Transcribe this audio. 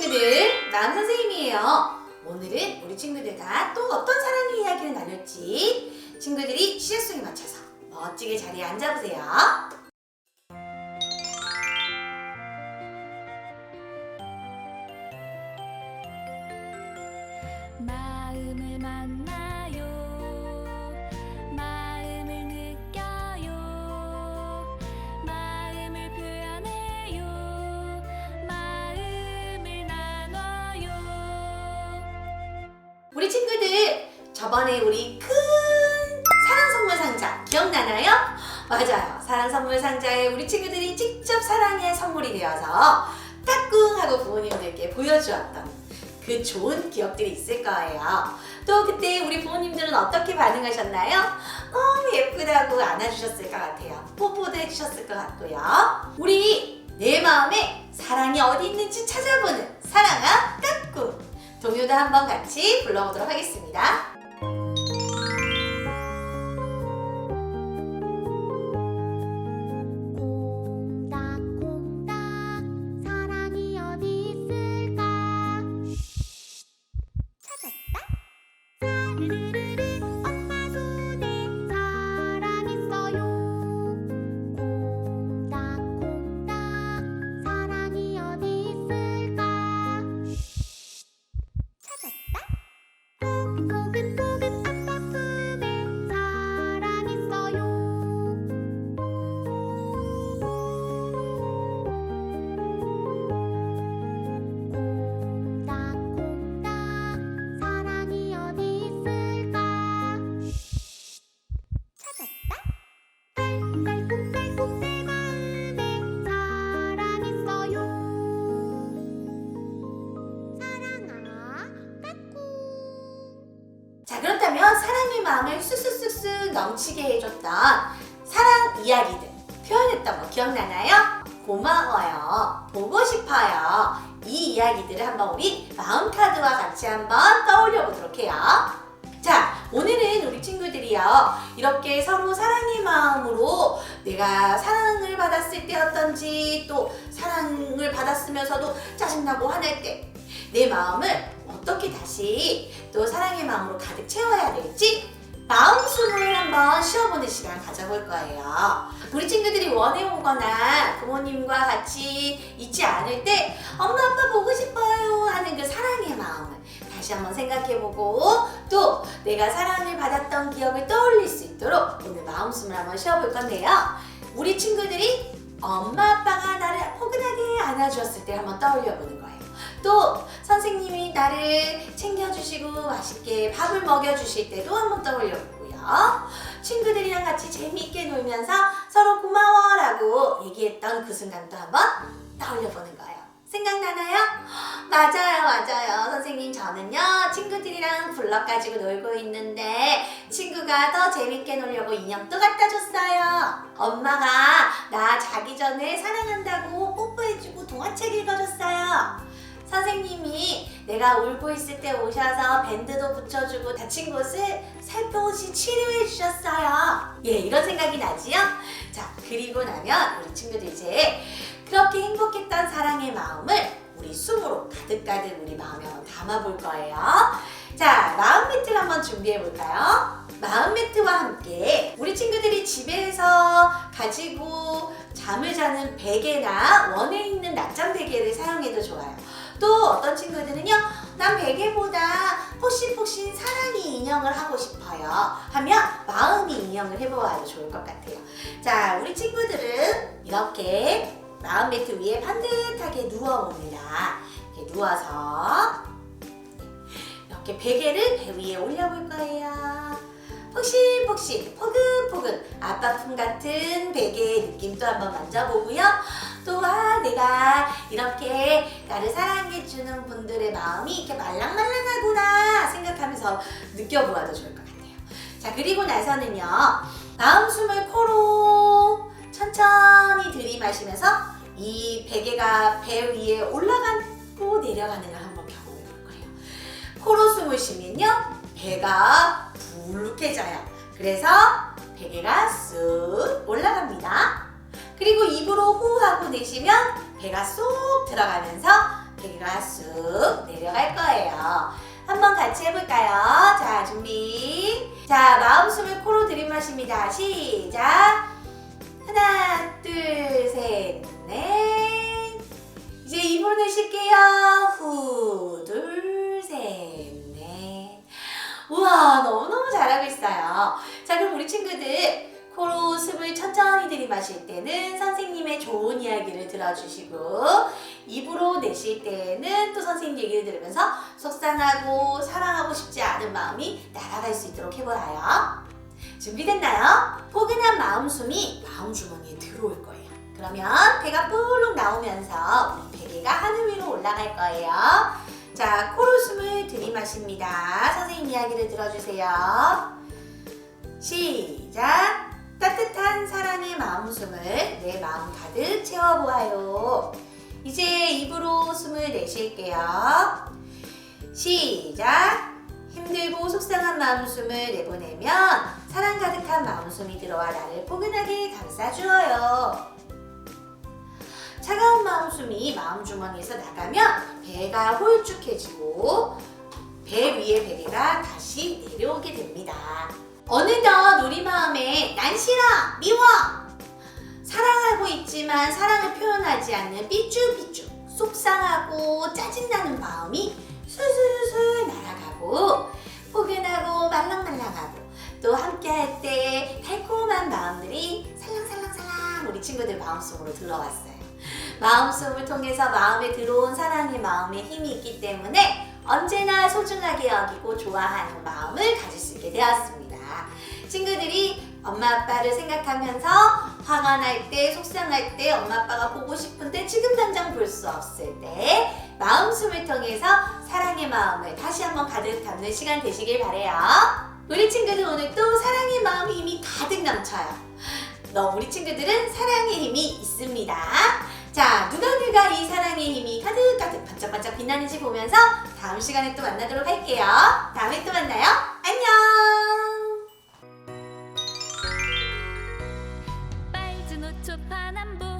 친구들, 남 선생님이에요. 오늘은 우리 친구들과 또 어떤 사랑의 이야기를 나눌지 친구들이 시작송에 맞춰서 멋지게 자리에 앉아보세요. 마음을 만 저번에 우리 큰 사랑 선물 상자 기억나나요? 맞아요. 사랑 선물 상자에 우리 친구들이 직접 사랑의 선물이 되어서 따꿍하고 부모님들께 보여주었던 그 좋은 기억들이 있을 거예요. 또 그때 우리 부모님들은 어떻게 반응하셨나요? 너무 예쁘다고 안아주셨을 것 같아요. 뽀뽀도 해주셨을 것 같고요. 우리 내 마음에 사랑이 어디 있는지 찾아보는 사랑아 까꿍 동요도 한번 같이 불러보도록 하겠습니다. 사 자 그렇다면 사랑의 마음을 쑥쑥쑥쑥 넘치게 해줬던 사랑 이야기들 표현했던 거 기억나나요? 고마워요. 보고 싶어요. 이 이야기들을 한번 우리 마음카드와 같이 한번 떠올려 보도록 해요. 자, 오늘은 우리 친구들이요. 이렇게 서로 사랑의 마음으로 내가 사랑을 받았을 때 어떤지 또 사랑을 받았으면서도 짜증나고 화낼 때 내 마음을 어떻게 다시 또 사랑의 마음으로 가득 채워야 될지 마음 숨을 한번 쉬어보는 시간 가져볼 거예요. 우리 친구들이 원해오거나 부모님과 같이 있지 않을 때 엄마 아빠 보고 싶어요 하는 그 사랑의 마음을 다시 한번 생각해보고 또 내가 사랑을 받았던 기억을 떠올릴 수 있도록 오늘 마음 숨을 한번 쉬어볼 건데요. 우리 친구들이 엄마 아빠가 나를 포근하게 안아주었을 때 한번 떠올려보는 거예요. 또 선생님이 나를 챙겨주시고 맛있게 밥을 먹여주실 때도 한번 떠올려보고요. 친구들이랑 같이 재미있게 놀면서 서로 고마워 라고 얘기했던 그 순간도 한번 떠올려보는 거예요. 생각나나요? 맞아요, 맞아요. 선생님, 저는요, 친구들이랑 블럭 가지고 놀고 있는데, 친구가 더 재밌게 놀려고 인형도 갖다 줬어요. 엄마가 나 자기 전에 사랑한다고 뽀 선생님이 내가 울고 있을 때 오셔서 밴드도 붙여주고 다친 곳을 살포시 치료해 주셨어요. 예, 이런 생각이 나지요? 자, 그리고 나면 우리 친구들 이제 그렇게 행복했던 사랑의 마음을 우리 숨으로 가득가득 우리 마음에 담아볼 거예요. 자, 마음 매트를 한번 준비해 볼까요? 마음 매트와 함께 우리 친구들이 집에서 가지고 잠을 자는 베개나 원에 있는 낮잠 베개를 사용해도 좋아요. 또 어떤 친구들은요, 난 베개보다 폭신폭신 사랑이 인형을 하고 싶어요. 하면 마음이 인형을 해보아도 좋을 것 같아요. 자, 우리 친구들은 이렇게 마음 매트 위에 반듯하게 누워봅니다. 이렇게 누워서 이렇게 베개를 배 위에 올려볼 거예요. 폭신폭신, 포근포근, 아빠 품 같은 베개의 느낌도 한번 만져보고요. 내가 이렇게 나를 사랑해주는 분들의 마음이 이렇게 말랑말랑하구나 생각하면서 느껴보아도 좋을 것 같아요. 자, 그리고 나서는요, 마음 숨을 코로 천천히 들이마시면서 이 베개가 배 위에 올라가고 내려가는 걸 한번 경험해 볼 거예요. 코로 숨을 쉬면요, 배가 불룩해져요. 그래서 베개가 쑥 올라갑니다. 그리고 입으로 호흡하고 내쉬면 배가 쏙 들어가면서 베개가 쑥 내려갈 거예요. 한번 같이 해볼까요? 자, 준비. 자, 마음 숨을 코로 들이마십니다. 시작. 하나, 둘, 셋, 넷. 이제 입으로 내쉴게요. 후, 둘, 셋, 넷. 우와, 너무너무 잘하고 있어요. 자, 그럼 우리 친구들 코로 숨을 천천히 들이마실 때는 선생님의 좋은 이야기를 들어주시고 입으로 내쉴 때는 또 선생님 얘기를 들으면서 속상하고 사랑하고 싶지 않은 마음이 날아갈 수 있도록 해보아요. 준비됐나요? 포근한 마음 숨이 마음 주머니에 들어올 거예요. 그러면 배가 볼록 나오면서 우리 베개가 하늘 위로 올라갈 거예요. 자, 코로 숨을 들이마십니다. 선생님 이야기를 들어주세요. 시작! 따뜻한 사랑의 마음 숨을 내 마음 가득 채워보아요. 이제 입으로 숨을 내쉴게요. 시작! 힘들고 속상한 마음 숨을 내보내면 사랑 가득한 마음 숨이 들어와 나를 포근하게 감싸주어요. 차가운 마음 숨이 마음 주머니에서 나가면 배가 홀쭉해지고 배 위에 베개가 다시 내려오게 됩니다. 어느덧 우리 마음에 난 싫어, 미워! 사랑하고 있지만 사랑을 표현하지 않는 삐쭈삐쭈 속상하고 짜증나는 마음이 술술술 날아가고 포근하고 말랑말랑하고 또 함께할 때 달콤한 마음들이 살랑살랑살랑 우리 친구들 마음속으로 들어왔어요. 마음속을 통해서 마음에 들어온 사랑의 마음에 힘이 있기 때문에 언제나 소중하게 여기고 좋아하는 마음을 가질 수 있게 되었습니다. 친구들이 엄마 아빠를 생각하면서 화가 날 때, 속상할 때, 엄마 아빠가 보고 싶은데 지금 당장 볼 수 없을 때 마음 숨을 통해서 사랑의 마음을 다시 한번 가득 담는 시간 되시길 바래요. 우리 친구들 오늘 또 사랑의 마음 힘이 가득 넘쳐요. 너 우리 친구들은 사랑의 힘이 있습니다. 자, 누가 누가 이 사랑의 힘이 가득 가득 반짝반짝 빛나는지 보면서 다음 시간에 또 만나도록 할게요. 다음에 또 만나요. 파남보